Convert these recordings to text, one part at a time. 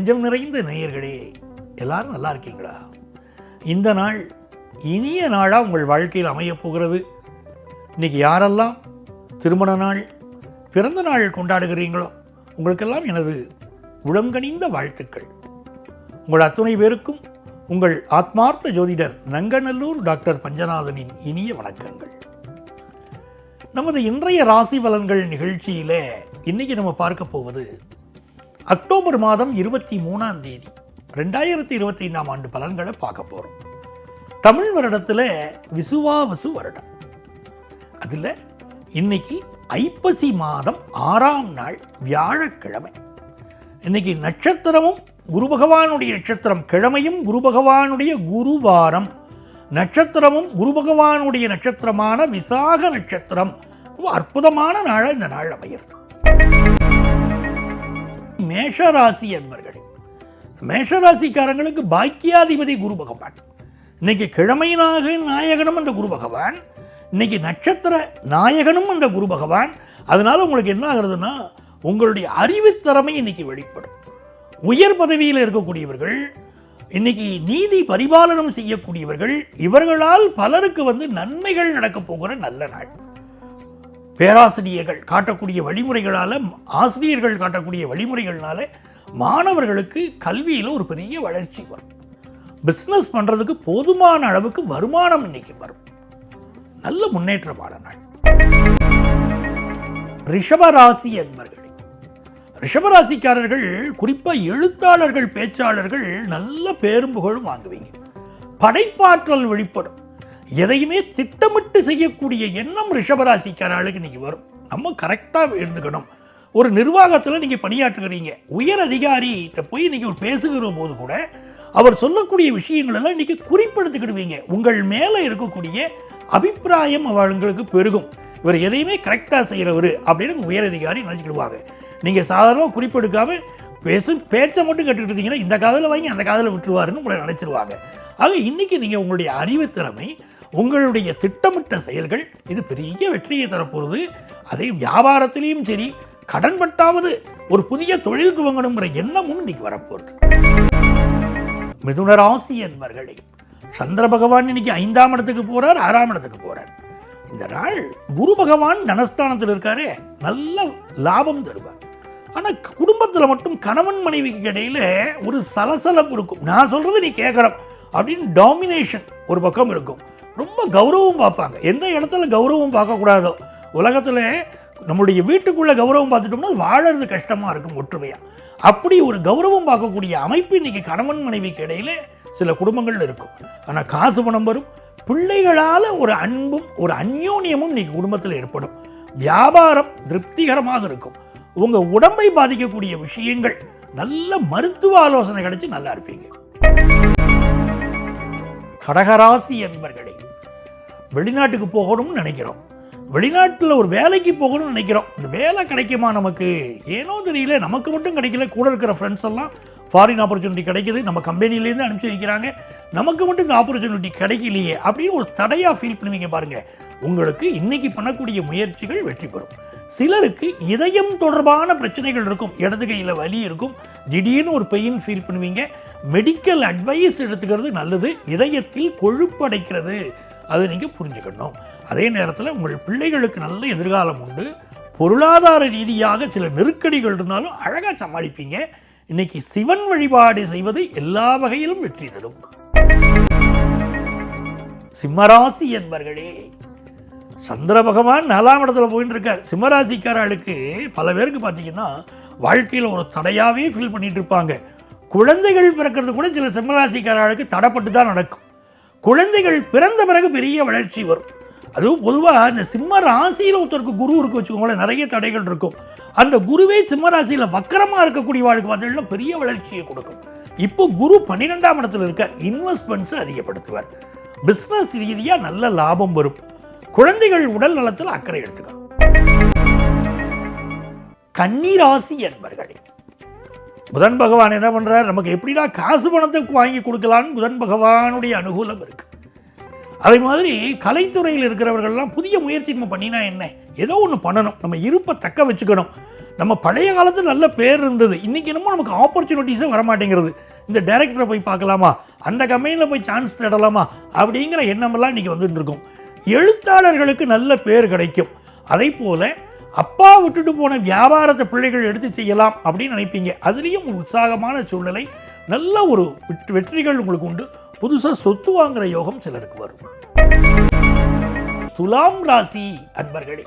நெஞ்சம் நிறைந்த நேயர்களே எல்லாரும் நல்லா இருக்கீங்களா? இந்த நாள் இனிய நாளாக உங்கள் வாழ்க்கையில் அமையப் போகிறது. இன்னைக்கு யாரெல்லாம் திருமண நாள் பிறந்த நாள் கொண்டாடுகிறீங்களோ உங்களுக்கெல்லாம் எனது உளங்கனிந்த வாழ்த்துக்கள். உங்கள் அத்துணை பேருக்கும் உங்கள் ஆத்மார்த்த ஜோதிடர் நங்கநல்லூர் டாக்டர் பஞ்சநாதனின் இனிய வணக்கங்கள். நமது இன்றைய ராசி பலன்கள் நிகழ்ச்சியில் இன்னைக்கு நம்ம பார்க்க போவது அக்டோபர் மாதம் இருபத்தி மூணாம் தேதி. ரெண்டாயிரத்தி இருபத்தி ஐந்தாம் ஆண்டு பலன்களை பார்க்க போகிறோம் தமிழ் வருடத்துல விசுவாவசு வருடம். அதுல இன்னைக்கு ஐப்பசி மாதம் ஆறாம் நாள் வியாழக்கிழமை. இன்னைக்கு நட்சத்திரமும் குரு பகவானுடைய நட்சத்திரம் கிழமையும் குரு பகவானுடைய குருவாரம். நட்சத்திரமும் குரு பகவானுடைய நட்சத்திரமான விசாக நட்சத்திரம். அற்புதமான நாளாக இந்த நாள் அமையிறது. மேஷராசி என்பர்களே. மேஷராசிக்காரங்களுக்கு பாக்கியாதிபதி குரு பகவான். இன்னைக்கு கிழமையினாக நாயகனும் அந்த குரு பகவான். இன்னைக்கு நட்சத்திர நாயகனும் அந்த குரு பகவான். அதனால உங்களுக்கு என்ன ஆகுறதுன்னா உங்களுடைய அறிவுத்திறமை இன்னைக்கு வெளிப்படும். உயர் பதவியில் இருக்கக்கூடியவர்கள் இன்னைக்கு நீதி பரிபாலனம் செய்யக்கூடியவர்கள் இவர்களால் பலருக்கு வந்து நன்மைகள் நடக்கப் போகிற நல்ல நாள். பேராசிரியர்கள் காட்டக்கூடிய வழிமுறைகளால ஆசிரியர்கள் காட்டக்கூடிய வழிமுறைகள்னால மாணவர்களுக்கு கல்வியில் ஒரு பெரிய வளர்ச்சி வரும். பிஸ்னஸ் பண்றதுக்கு போதுமான அளவுக்கு வருமானம் இன்னைக்கு வரும். நல்ல முன்னேற்றமான நாள். ரிஷபராசி என்பர்களே ரிஷபராசிக்காரர்கள் குறிப்பா எழுத்தாளர்கள் பேச்சாளர்கள் நல்ல பேரும் புகழும் வாங்குவீங்க. படைப்பாற்றல் வெளிப்படும். எதையுமே திட்டமிட்டு செய்யக்கூடிய எண்ணம் ரிஷபராசிக்காரர்களுக்கு நீங்கள் வரும். நம்ம கரெக்டாக இருந்துக்கணும். ஒரு நிர்வாகத்தில் நீங்கள் பணியாற்றுகிறீங்க. உயர் அதிகாரிகிட்ட போய் இன்றைக்கி ஒரு பேசுகிற போது கூட அவர் சொல்லக்கூடிய விஷயங்களெல்லாம் இன்றைக்கி குறிப்பெடுத்துக்கிடுவீங்க. உங்கள் மேலே இருக்கக்கூடிய அபிப்பிராயம் அவங்களுக்கு பெருகும். இவர் எதையுமே கரெக்டாக செய்கிறவர் அப்படின்னு உயர் அதிகாரி நினச்சிக்கிடுவாங்க. நீங்கள் சாதாரணமாக குறிப்பெடுக்காமல் பேசும் பேச்சை மட்டும் கேட்டுக்கிட்டு இருந்தீங்கன்னா இந்த காதில் வாங்கி அந்த காதில் விட்டுருவாருன்னு உங்களை நினச்சிருவாங்க. ஆக இன்றைக்கி நீங்கள் உங்களுடைய அறிவுத்திறமை உங்களுடைய திட்டமிட்ட செயல்கள் இது பெரிய வெற்றியை தரப்போகுது. அதே வியாபாரத்திலையும் சரி கடன் பட்டாவது ஒரு புதிய தொழில் துவங்கணுங்கிற எண்ணமும் இன்னைக்கு வரப்போகுது. மிதுன ராசி என்பர்களே சந்திர பகவான் இன்னைக்கு ஐந்தாம் இடத்துக்கு போறார் ஆறாம் இடத்துக்கு போறார். இந்த நாள் குரு பகவான் தனஸ்தானத்தில் இருக்காரு நல்ல லாபம் தருவார். ஆனா குடும்பத்துல மட்டும் கணவன் மனைவிக்கு இடையில ஒரு சலசலப்பு இருக்கும். நான் சொல்றது நீ கேட்கணும் அப்படின்னு டாமினேஷன் ஒரு பக்கம் இருக்கும். ரொம்ப கௌரவம் பார்ப்பாங்க. எந்த இடத்துல கௌரவம் பார்க்கக்கூடாதோ. உலகத்துல நம்முடைய வீட்டுக்குள்ள கௌரவம் பார்த்துட்டோம்னா அது வாழறது கஷ்டமா இருக்கும் ஒற்றுமையா. அப்படி ஒரு கௌரவம் பார்க்கக்கூடிய அமைப்பு இன்னைக்கு கணவன் மனைவிக்கு இடையில சில குடும்பங்கள் இருக்கும். ஆனா காசு பணம் வரும். பிள்ளைகளால் ஒரு அன்பும் ஒரு அந்யோன்யமும் இன்னைக்கு குடும்பத்தில் ஏற்படும். வியாபாரம் திருப்திகரமாக இருக்கும். உங்க உடம்பை பாதிக்கக்கூடிய விஷயங்கள் நல்ல மருத்துவ ஆலோசனை கிடைச்சு நல்லா இருப்பீங்க. கடகராசி என்பர்களே வெளிநாட்டுக்கு போகணும்னு நினைக்கிறோம். வெளிநாட்டில் ஒரு வேலைக்கு போகணும்னு நினைக்கிறோம். இந்த வேலை கிடைக்குமா நமக்கு? ஏனோ தெரியல நமக்கு மட்டும் கிடைக்கல. கூட இருக்கிற ஃப்ரெண்ட்ஸ் எல்லாம் ஃபாரின் ஆப்பர்ச்சுனிட்டி கிடைக்குது. நம்ம கம்பெனிலேருந்து அனுப்பிச்சி வைக்கிறாங்க. நமக்கு மட்டும் இந்த ஆப்பர்ச்சுனிட்டி கிடைக்கலையே அப்படின்னு ஒரு தடையாக ஃபீல் பண்ணுவீங்க பாருங்கள் உங்களுக்கு இன்னைக்கு பண்ணக்கூடிய முயற்சிகள் வெற்றி பெறும். சிலருக்கு இதயம் தொடர்பான பிரச்சனைகள் இருக்கும். இடது கையில் வலி இருக்கும். திடீர்னு ஒரு பெயின் ஃபீல் பண்ணுவீங்க மெடிக்கல் அட்வைஸ் எடுத்துக்கிறது நல்லது. இதயத்தில் கொழுப்படைக்கிறது அதை நீங்கள் புரிஞ்சுக்கணும். அதே நேரத்தில் உங்கள் பிள்ளைகளுக்கு நல்ல எதிர்காலம் உண்டு. பொருளாதார ரீதியாக சில நெருக்கடிகள் இருந்தாலும் அழகாக சமாளிப்பீங்க. இன்னைக்கு சிவன் வழிபாடு செய்வது எல்லா வகையிலும் வெற்றி தரும். சிம்மராசி என்பர்களே சந்திர பகவான் நாலாம் இடத்துல போயின்னு இருக்கார் சிம்மராசிக்காரர்களுக்கு பல பேருக்கு பார்த்தீங்கன்னா வாழ்க்கையில் ஒரு தடையாகவே ஃபீல் பண்ணிட்டு இருப்பாங்க குழந்தைகள் பிறக்கிறது கூட சில சிம்மராசிக்காரர்களுக்கு தடைப்பட்டு தான் நடக்கும். குழந்தைகள் பிறந்த பிறகு பெரிய வளர்ச்சி வரும். அதுவும் பொதுவாக இந்த சிம்ம ராசியில் ஒருத்தருக்கு குரு இருக்கு வச்சுக்கோங்களேன் நிறைய தடைகள் இருக்கும். அந்த குருவே சிம்ம ராசியில் வக்கரமாக இருக்கக்கூடிய வாழ்க்கை பார்த்தீங்கன்னா பெரிய வளர்ச்சியை கொடுக்கும். இப்போ குரு பன்னிரெண்டாம் இடத்துல இருக்க இன்வெஸ்ட்மெண்ட்ஸை அதிகப்படுத்துவார். பிஸ்னஸ் ரீதியாக நல்ல லாபம் வரும். குழந்தைகள் உடல் நலத்தில் அக்கறை எடுத்துக்கணும். கன்னிராசி என்பர்களே புதன் பகவான் என்ன பண்ணுறார் நமக்கு எப்படிடா காசு பணத்தை வாங்கி கொடுக்கலான்னு புதன் பகவானுடைய அனுகூலம் இருக்கு. அதே மாதிரி கலைத்துறையில் இருக்கிறவர்கள்லாம் புதிய முயற்சி நம்ம பண்ணினா என்ன? ஏதோ ஒன்று பண்ணணும். நம்ம இருப்பை தக்க வச்சுக்கணும். நம்ம பழைய காலத்தில் நல்ல பேர் இருந்தது. இன்றைக்கி என்னமோ நமக்கு ஆப்பர்ச்சுனிட்டிஸே வரமாட்டேங்கிறது. இந்த டைரக்டரை போய் பார்க்கலாமா? அந்த கம்பெனியில் போய் சான்ஸ் தேடலாமா? அப்படிங்கிற எண்ணமெல்லாம் இன்றைக்கி வந்துட்டு இருக்கும். எழுத்தாளர்களுக்கு நல்ல பேர் கிடைக்கும். அதே போல் அப்பா விட்டுட்டு போன வியாபாரத்தை பிள்ளைகள் எடுத்து செய்யலாம் அப்படின்னு நினைப்பீங்க. அதுலேயும் ஒரு உற்சாகமான சூழ்நிலை நல்ல ஒரு வெற்றி- வெற்றிகள் உங்களுக்கு உண்டு. புதுசாக சொத்து வாங்குற யோகம் சிலருக்கு வரும். துலாம் ராசி அன்பர்களே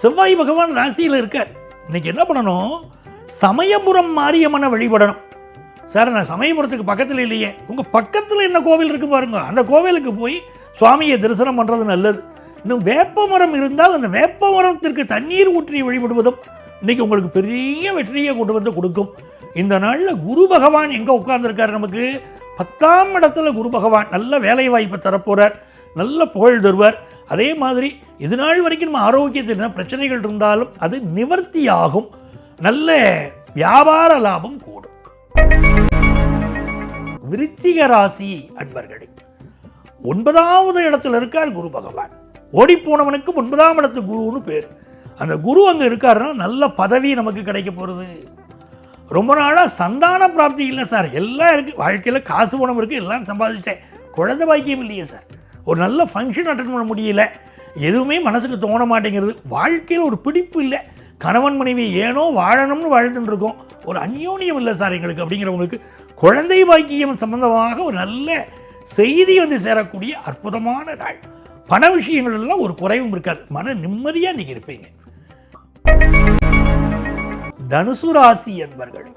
செவ்வாய் பகவான் ராசியில் இருக்கார். இன்னைக்கு என்ன பண்ணணும்? சமயபுரம் மாரியம்மனை வழிபடணும். சார் நான் சமயபுரத்துக்கு பக்கத்தில் இல்லையே. உங்கள் பக்கத்தில் என்ன கோவில் இருக்கு பாருங்க. அந்த கோவிலுக்கு போய் சுவாமியை தரிசனம் பண்ணுறது நல்லது. இன்னும் வேப்ப மரம் இருந்தால் அந்த வேப்ப மரத்திற்கு தண்ணீர் ஊற்றி வழிபடுவதும் இன்னைக்கு உங்களுக்கு பெரிய வெற்றியை கொண்டு வந்து கொடுக்கும். இந்த நாளில் குரு பகவான் எங்கே உட்கார்ந்துருக்காரு நமக்கு? பத்தாம் இடத்துல குரு பகவான் நல்ல வேலை வாய்ப்பை தரப்போகிறார் நல்ல புகழ் தருவார். அதே மாதிரி இது நாள் வரைக்கும் நம்ம ஆரோக்கியத்தில் என்ன பிரச்சனைகள் இருந்தாலும் அது நிவர்த்தியாகும். நல்ல வியாபார லாபம் கூடும். விருச்சிக ராசி அன்பர்களே ஒன்பதாவது இடத்துல இருக்கார் குரு பகவான். ஓடிப்போனவனுக்கு ஒன்பதாம் இடத்து குருன்னு பேர். அந்த குரு அங்கே இருக்காருன்னா நல்ல பதவி நமக்கு கிடைக்க போகிறது ரொம்ப நாளாக சந்தான பிராப்தி இல்லை சார். எல்லாம் இருக்குது வாழ்க்கையில் காசு பணம் இருக்குது எல்லாம் சம்பாதிச்சிட்டேன். குழந்தை பாக்கியம் இல்லையே சார். ஒரு நல்ல ஃபங்க்ஷன் அட்டன் பண்ண முடியல. எதுவுமே மனசுக்கு தோண மாட்டேங்கிறது. வாழ்க்கையில் ஒரு பிடிப்பு இல்லை. கணவன் மனைவி ஏனோ வாழணும்னு வாழ்ந்துட்டு இருக்கோம். ஒரு அந்யோன்யம் இல்லை சார் எங்களுக்கு அப்படிங்கிறவங்களுக்கு குழந்தை பாக்கியம் சம்பந்தமாக ஒரு நல்ல செய்தி வந்து சேரக்கூடிய அற்புதமான நாள். பண விஷயங்கள் எல்லாம் ஒரு குறைவும் இருக்காது. மன நிம்மதியாக நீங்கள் இருப்பீங்க. தனுசு ராசி என்பர்கள்.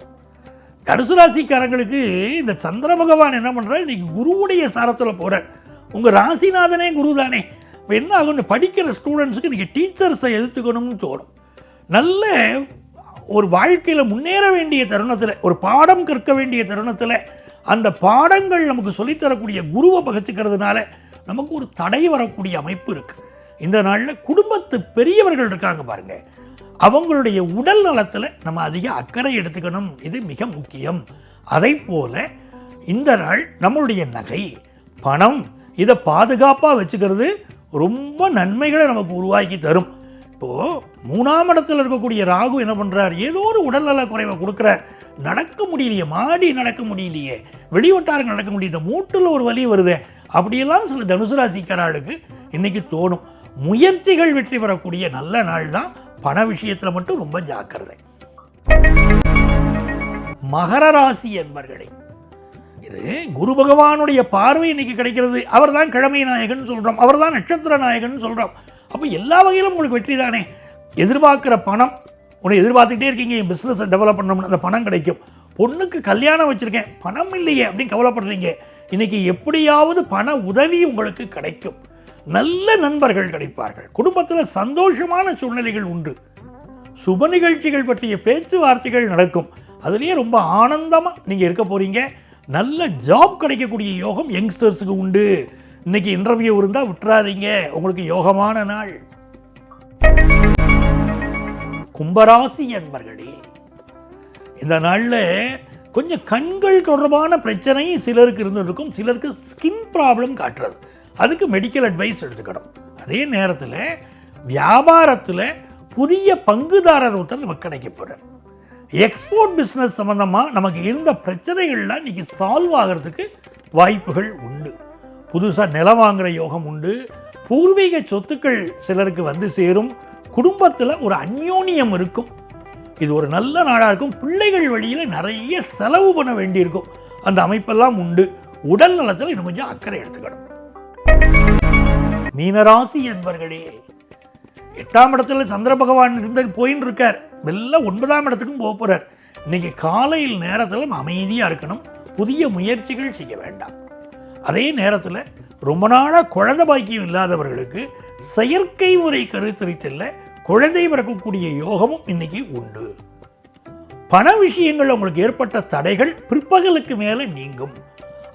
தனுசு ராசிக்காரங்களுக்கு இந்த சந்திர பகவான் என்ன பண்ணுறாரு இன்னைக்கு குருவுடைய சாரத்தில் போகிறார் உங்கள் ராசிநாதனே குரு தானே இப்போ என்ன ஆகும்னு படிக்கிற ஸ்டூடெண்ட்ஸுக்கு நீங்கள் டீச்சர்ஸை எதிர்த்துக்கணும்னு தோணும். நல்ல ஒரு வாழ்க்கையில் முன்னேற வேண்டிய தருணத்தில் ஒரு பாடம் கற்க வேண்டிய தருணத்தில் அந்த பாடங்கள் நமக்கு சொல்லித்தரக்கூடிய குருவை பகச்சிக்கிறதுனால நமக்கு ஒரு தடை வரக்கூடிய அமைப்பு இருக்குது இந்த நாளில் குடும்பத்து பெரியவர்கள் இருக்காங்க பாருங்கள் அவங்களுடைய உடல் நலத்தில் நம்ம அதிக அக்கறை எடுத்துக்கணும். இது மிக முக்கியம். அதை போல இந்த நாள் நம்மளுடைய நகை பணம் இதை பாதுகாப்பாக வச்சுக்கிறது ரொம்ப நன்மைகளை நமக்கு உருவாக்கி தரும். இப்போது மூணாம் இடத்தில் இருக்கக்கூடிய ராகு என்ன பண்ணுறார் ஏதோ ஒரு உடல்நல குறைவை கொடுக்குறார். நடக்க முடியலையே மாடி நடக்க முடியலையே வெளிவட்டாரங்கள் நடக்க முடியல மூட்டில் ஒரு வலி வருதே அப்படியெல்லாம் சில தனுசு ராசிக்காரர்களுக்கு இன்றைக்கி தோணும். முயற்சிகள் வெற்றி பெறக்கூடிய நல்ல நாள் தான் பண விஷயத்தில் மட்டும் ரொம்ப ஜாக்கிரதை. மகர ராசி என்பர்களை இது குரு பகவானுடைய பார்வை இன்னைக்கு கிடைக்கிறது. அவர் தான் கிழமை நாயகன் சொல்கிறோம் அவர் தான் நட்சத்திர நாயகன் சொல்கிறோம் அப்போ எல்லா வகையிலும் உங்களுக்கு வெற்றி தானே? எதிர்பார்க்குற பணம் உன்னை எதிர்பார்த்துக்கிட்டே இருக்கீங்க என் பிஸ்னஸை டெவலப் பண்ணணும்னு அந்த பணம் கிடைக்கும். பொண்ணுக்கு கல்யாணம் வச்சுருக்கேன் பணம் இல்லையே அப்படின்னு கவலைப்படுறீங்க. இன்னைக்கு எப்படியாவது பண உதவி உங்களுக்கு கிடைக்கும். நல்ல நண்பர்கள் கிடைப்பார்கள். குடும்பத்தில் சந்தோஷமான சூழ்நிலைகள் உண்டு. சுப நிகழ்ச்சிகள் பற்றிய பேச்சுவார்த்தைகள் நடக்கும். அதுலேயே ரொம்ப ஆனந்தமாக நீங்கள் இருக்க போகிறீங்க நல்ல ஜாப் கிடைக்கக்கூடிய யோகம் யங்ஸ்டர்ஸுக்கு உண்டு. இன்னைக்கு இன்டர்வியூ இருந்தால் விட்டுறாதீங்க. உங்களுக்கு யோகமான நாள். கும்பராசி என்பர்களே இந்த நாளில் கொஞ்சம் கண்கள் தொடர்பான பிரச்சனை சிலருக்கு இருந்துருக்கும் சிலருக்கு ஸ்கின் ப்ராப்ளம் காட்டுறது. அதுக்கு மெடிக்கல் அட்வைஸ் எடுத்துக்கணும். அதே நேரத்தில் வியாபாரத்தில் புதிய பங்குதாரர் ஒருத்தர் நமக்கு கிடைக்க போகிறார் எக்ஸ்போர்ட் பிஸ்னஸ் சம்மந்தமாக நமக்கு இருந்த பிரச்சனைகள்லாம் இன்றைக்கி சால்வ் ஆகிறதுக்கு வாய்ப்புகள் உண்டு. புதுசாக நிலம் வாங்குகிற யோகம் உண்டு. பூர்வீக சொத்துக்கள் சிலருக்கு வந்து சேரும். குடும்பத்தில் ஒரு அந்யோன்யம் இருக்கும். இது ஒரு நல்ல நாடாக இருக்கும். பிள்ளைகள் வழியில் நிறைய செலவு பண்ண வேண்டியிருக்கும். அந்த அமைப்பெல்லாம் உண்டு. உடல் நலத்தில் இன்னும் கொஞ்சம் அக்கறை எடுத்துக்கணும். மீனராசி என்பர்களே எட்டாம் இடத்துல சந்திர பகவான் இருந்து போயின்னு இருக்கார். மெல்ல ஒன்பதாம் இடத்துக்கும் போக போறார். இன்னைக்கு காலையில் நேரத்தில் அமைதியா அமைதியாக இருக்கணும். புதிய முயற்சிகள் செய்ய வேண்டாம். அதே நேரத்தில் ரொம்ப நாளாக குழந்தை பாக்கியம் இல்லாதவர்களுக்கு செயற்கை முறை கருத்தரித்தல்ல குழந்தை பிறக்கக்கூடிய யோகமும் இன்னைக்கு உண்டு. பண விஷயங்கள் உங்களுக்கு ஏற்பட்ட தடைகள் பிற்பகலுக்கு மேலே நீங்கும்.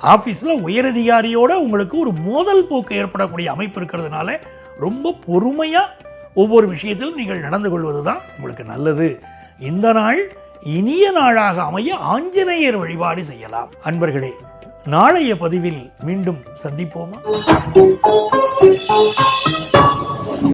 ஆஃபீஸில் உயரதிகாரியோட உங்களுக்கு ஒரு மோதல் போக்கு ஏற்படக்கூடிய அமைப்பு இருக்கிறதுனால ரொம்ப பொறுமையாக ஒவ்வொரு விஷயத்திலும் நீங்கள் நடந்து கொள்வது தான் உங்களுக்கு நல்லது. இந்த நாள் இனிய நாளாக அமைய ஆஞ்சநேயர் வழிபாடு செய்யலாம். அன்பர்களே நாளைய பதிவில் மீண்டும் சந்திப்போமா?